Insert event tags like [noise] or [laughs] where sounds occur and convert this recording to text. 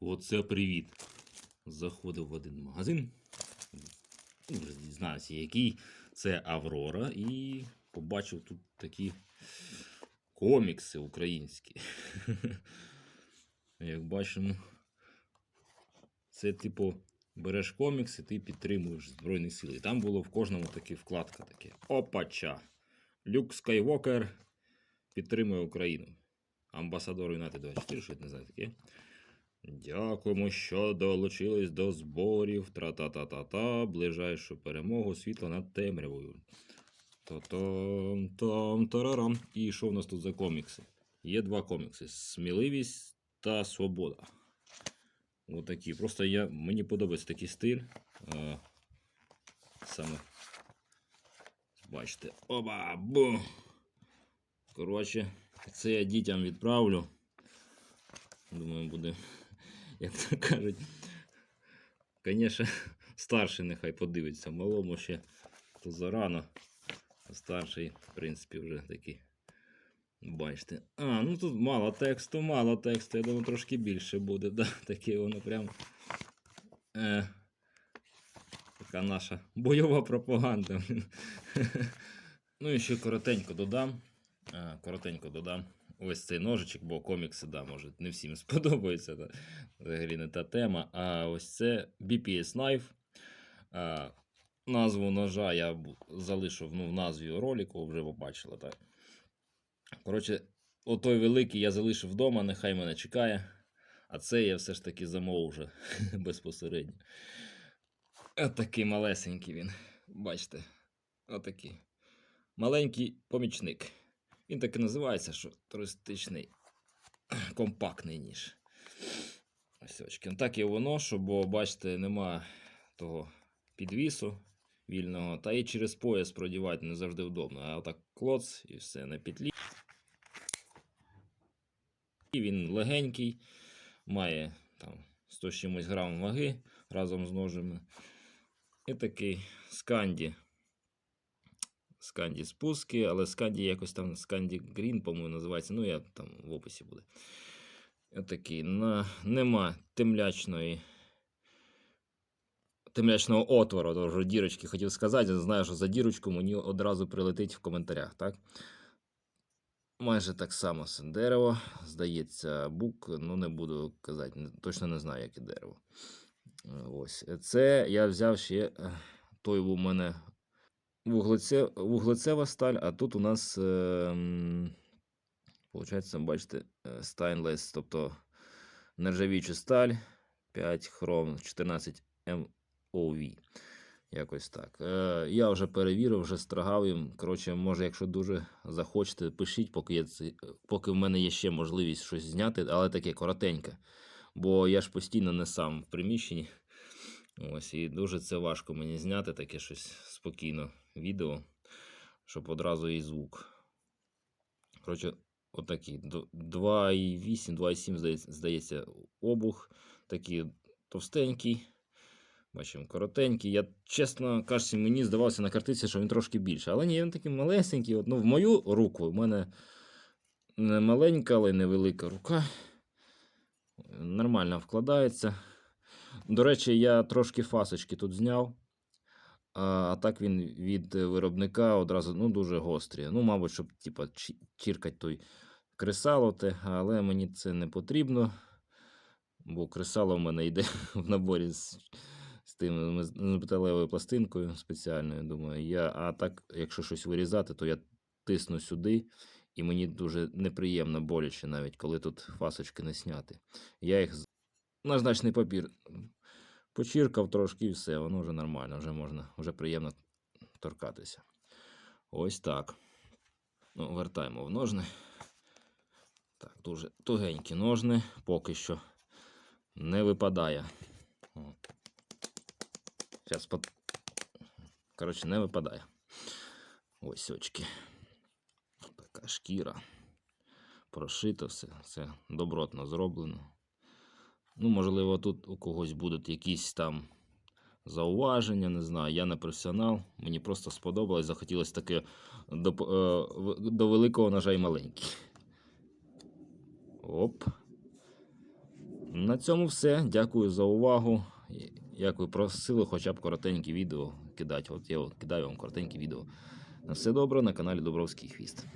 Оце привіт. Заходив в один магазин. Ну, вже дізнався, який. Це Аврора. І побачив тут такі комікси українські. [laughs] Як бачимо, це типу. Береш комікс і ти підтримуєш Збройні Сили. Там було в кожному такі вкладка таке. Опача! Люк Скайвокер підтримує Україну. Амбасадор Юнайтед 24, що я не знаю таке. Дякуємо, що долучились до зборів. Тра-та-та-та-та. Ближайшу перемогу світла над темрявою. Та-там, там, тарарам. І що в нас тут за комікси? Є два комікси: Сміливість та Свобода. Отакі. Просто я, мені подобається такий стиль. А, саме. Бачите. Оба! Бу! Коротше, це я дітям відправлю. Думаю, буде, як то кажуть. Звісно, [laughs] старший нехай подивиться. Малому ще то зарано. А старший, в принципі, вже такий. Бачите. А, ну тут мало тексту, мало тексту. Я думаю, трошки більше буде. [laughs] Да? Таке воно прям. Е, така наша бойова пропаганда. [laughs] ну і ще коротенько додам. Коротенько додам. Ось цей ножичок, бо комікси, да, може, не всім [laughs] сподобається. Да? Взагалі не та тема. А ось це BPS Knife. А, назву ножа я залишив ну, в назві ролику, вже ви бачили, так. Коротше, отой великий я залишив вдома, нехай мене чекає. А це я все ж таки замовив вже [laughs] безпосередньо. Отакий малесенький він. Бачите. Отакий. Маленький помічник. Він так і називається, що туристичний компактний ніж. Ось очки. Так я воно, що, бо, бачите, нема того підвісу вільного. Та і через пояс продівати не завжди вдобно. А отак клоц і все на петлі. І він легенький, має там 100 чимось грам ваги разом з ножами. І такий сканді. Сканді спуски, але сканді якось там сканді Green, по-моєму, називається. Ну, я там в описі буде. Отакий. На... Нема темлячної. Темлячного отвору, тож дірочки хотів сказати. Знаю, що за дірочку мені одразу прилетить в коментарях, так? Майже так само дерево. Здається, бук, ну не буду казати, точно не знаю, яке дерево. Ось. Це я взяв ще е, той у мене вуглеце, вуглецева сталь, а тут у нас, е, получається, бачите, е, stainless, тобто нержавіча сталь 5 хром 14 MOV. Якось так. Е, я вже перевірив, вже строгав їм. Коротше, може, якщо дуже захочете, пишіть, поки, я поки в мене є ще можливість щось зняти, але таке коротеньке. Бо я ж постійно не сам в приміщенні. Ось, і дуже це важко мені зняти таке щось спокійно відео, щоб одразу і звук. Коротше, отакі. 2,8, 2,7, здається, обух. Такий товстенький. Бачимо, коротенький. Я, чесно кажучи, мені здавалося на картиці, що він трошки більше. Але ні, він такий малесенький. Ну, в мою руку в мене не маленька, але невелика рука. Нормально вкладається. До речі, я трошки фасочки тут зняв. А, так він від виробника одразу ну, дуже гострий. Ну, мабуть, щоб типа, чіркать той кресало, але мені це не потрібно. Бо кресало в мене йде [laughs] в наборі з, з тим металевою пластинкою спеціальною. Думаю, я, а так, якщо щось вирізати, то я тисну сюди, і мені дуже неприємно боляче, навіть коли тут фасочки не сняти. Я їх з- на значний папір почіркав трошки і все, воно вже нормально, вже можна, вже приємно торкатися. Ось так. Ну, вертаємо в ножни. Так, дуже тугенькі ножни, поки що не випадає. Зараз под... Коротше, не випадає. Ось очки. Така шкіра. Прошито все. Це добротно зроблено. Ну, можливо, тут у когось будуть якісь там зауваження, не знаю. Я не професіонал. Мені просто сподобалось, захотілося таке до, е, до великого ножа й маленький. Оп. На цьому все. Дякую за увагу. І Як ви просили, хоча б коротенькі відео кидати. От я кидаю вам коротенькі відео. На все добре на каналі Добровський Хвіст.